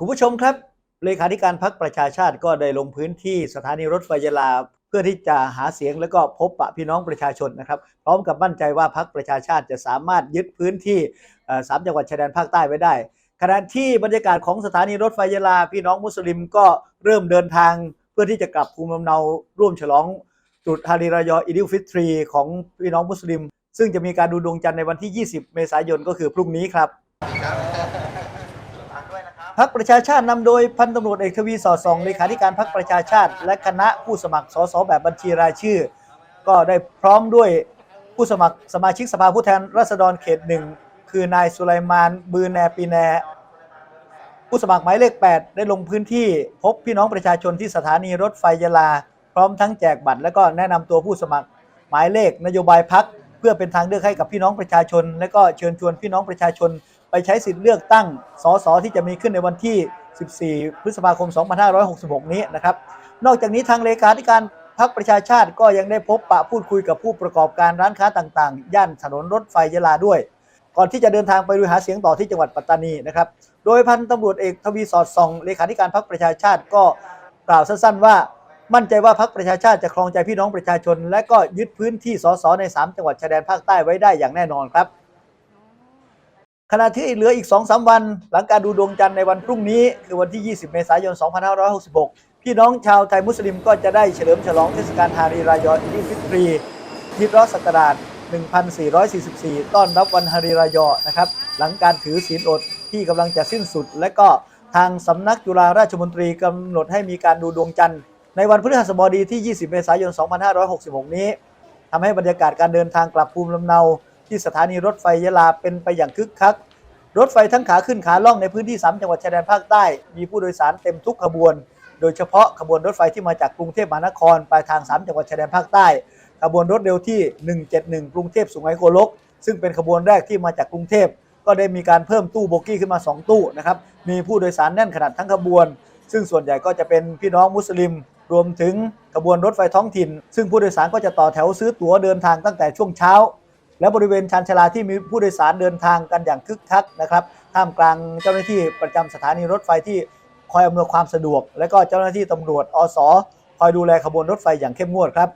คุณผู้ชมครับ เลขาธิการพักประชาชาติก็ได้ลงพื้นที่สถานีรถไฟยะลา เพื่อที่จะหาเสียงแล้วก็พบปะพี่น้องประชาชนนะครับ พร้อมกับมั่นใจว่าพักประชาชาติจะสามารถยึดพื้นที่สามจังหวัดชายแดนภาคใต้ไว้ได้ขณะที่บรรยากาศของสถานีรถไฟยะลา พี่น้องมุสลิมก็เริ่มเดินทาง เพื่อที่จะกลับภูมิลำเนาร่วมฉลองตรุษฮาริรายออิดิลฟิตรีของพี่น้องมุสลิม ซึ่งจะมีการดูดวงจันทร์ในวันที่ 20 เมษายนก็คือพรุ่งนี้ครับ พักประชาชาตินำโดยพันตำรวจเอกทวีสอดส่องเลขาธิการพักประชาชาติ และคณะผู้สมัครสสแบบบัญชีรายชื่อ ก็ได้พร้อมด้วยผู้สมัครสมาชิกสภาผู้แทนราษฎรเขตหนึ่งคือนายสุไลมานบือแนปีแน ผู้สมัครหมายเลข 8 ได้ลงพื้นที่พบพี่น้องประชาชนที่สถานีรถไฟยะลา พร้อมทั้งแจกบัตรและก็แนะนำตัวผู้สมัครหมายเลขนโยบายพักเพื่อเป็นทางเลือกให้กับพี่น้องประชาชน และก็เชิญชวนพี่น้องประชาชน ไปใช้สิทธิ์เลือกตั้งสสที่จะมีขึ้นในวันที่ 14 พฤษภาคม 2566 นี้นะครับ นอกจากนี้ทางเลขาธิการพักประชาชาติก็ยังได้พบปะพูดคุยกับผู้ประกอบการร้านค้าต่างๆ ย่านถนนรถไฟยะลาด้วย ก่อนที่จะเดินทางไปดูหาเสียงต่อที่จังหวัดปัตตานีนะครับ โดยพันตำรวจเอกทวีสอดส่อง เลขาธิการพักประชาชาติก็กล่าวสั้นๆว่ามั่นใจว่าพักประชาชาติจะครองใจพี่น้องประชาชน และก็ยึดพื้นที่สสใน 3 จังหวัดชายแดนภาคใต้ไว้ได้อย่างแน่นอนครับ ขณะที่เหลืออีก 2-3 วัน หลังการดูดวงจันทร์ในวันพรุ่งนี้ คือวันที่ 20 เมษายน 2566 พี่น้องชาวไทยมุสลิมก็จะได้เฉลิมฉลองเทศกาลฮารีรายออิดฟิตรีฮิจราะห์ศักราช 1444 ต้อนรับวันฮารีรายอนะครับ หลังการถือศีลอดที่กำลังจะสิ้นสุด และก็ทางสำนักจุฬาราชมนตรีกำหนดให้มีการดูดวงจันทร์ในวันพฤหัสบดีที่ 20 เมษายน 2566 นี้ทำให้บรรยากาศการเดินทางกลับภูมิลำเนา ที่สถานีรถไฟยะลาเป็นไปอย่างคึกคัก รถไฟทั้งขาขึ้นขาล่องในพื้นที่ 3 จังหวัดชายแดนภาคใต้ มีผู้โดยสารเต็มทุกขบวน โดยเฉพาะขบวนรถไฟที่มาจากกรุงเทพมหานครปลายทาง 3 จังหวัดชายแดนภาคใต้ ขบวนรถเร็วที่ 171 กรุงเทพสุไหงโกลก ซึ่งเป็นขบวนแรกที่มาจากกรุงเทพก็ได้มีการเพิ่มตู้โบกี้ขึ้นมา 2 ตู้นะครับ มีผู้โดยสารแน่นขนาดทั้งขบวน ซึ่งส่วนใหญ่ก็จะเป็นพี่น้องมุสลิม รวมถึงขบวนรถไฟท้องถิ่น ซึ่งผู้โดยสารก็จะต่อแถวซื้อตั๋วเดินทางตั้งแต่ช่วงเช้า และบริเวณชานชาลาที่มีผู้โดยสารเดินทางกันอย่างคึกคักนะครับท่ามกลางเจ้าหน้าที่ประจำสถานีรถไฟที่คอยอำนวยความสะดวก และก็เจ้าหน้าที่ตำรวจอสคอยดูแลขบวนรถไฟอย่างเข้มงวดครับ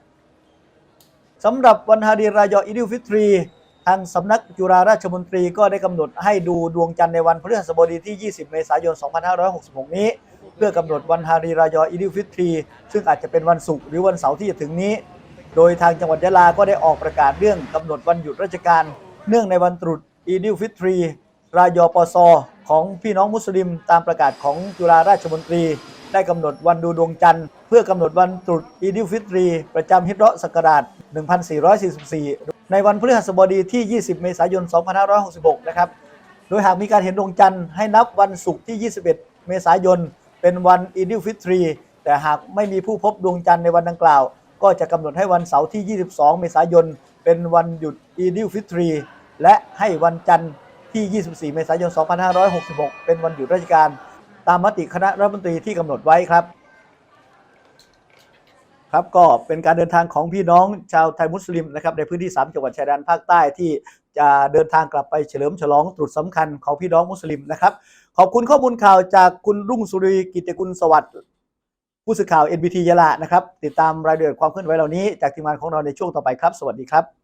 สำหรับวันฮารีรายออิดิลฟิตรี ทางสำนักจุฬาราชมนตรีก็ได้กำหนดให้ดูดวงจันทร์ในวันพฤหัสบดีที่ 20 เมษายน 2566 นี้ เพื่อกำหนดวันฮารีรายออิดิลฟิตรี ซึ่งอาจจะเป็นวันศุกร์หรือวันเสาร์ที่จะถึงนี้ โดยทางจังหวัดยะลาก็ได้ออกประกาศเรื่องกำหนดวันหยุดราชการ เนื่องในวันตรุษอีดิลฟิตรี รายอปซของพี่น้องมุสลิม ตามประกาศของจุฬาราชมนตรี ได้กำหนดวันดูดวงจันทร์เพื่อกำหนดวันตรุษอีดิลฟิตรี ประจำฮิจเราะห์ศักราช 1444 ในวันพฤหัสบดีที่ 20 เมษายน 2566 นะครับ โดยหากมีการเห็นดวงจันทร์ให้นับวันศุกร์ที่ 21 เมษายน เป็นวันอีดิลฟิตรี แต่หากไม่มีผู้พบดวงจันทร์ในวันดังกล่าว ก็จะกำหนดให้วันเสาร์ที่ 22 เมษายน เป็นวันหยุดอีดิลฟิตรี และให้วันจันทร์ที่ 24 เมษายน 2566 เป็นวันหยุดราชการ ตามมติคณะรัฐมนตรีที่กำหนดไว้ครับ ครับก็เป็นการเดินทางของพี่น้องชาวไทยมุสลิมนะครับในพื้นที่ 3 จังหวัดชายแดนภาคใต้ที่จะเดินทางกลับไปเฉลิมฉลองตรุษสำคัญของพี่น้องมุสลิมนะครับ ขอบคุณข้อมูลข่าวจากคุณรุ่งสุรีกิติกุลสวัสดิ์ ผู้สื่อข่าว NBT ยะลานะครับ ติดตามรายละเอียดความเคลื่อนไหวเหล่านี้จากทีมงานของเราในช่วงต่อไปครับ สวัสดีครับ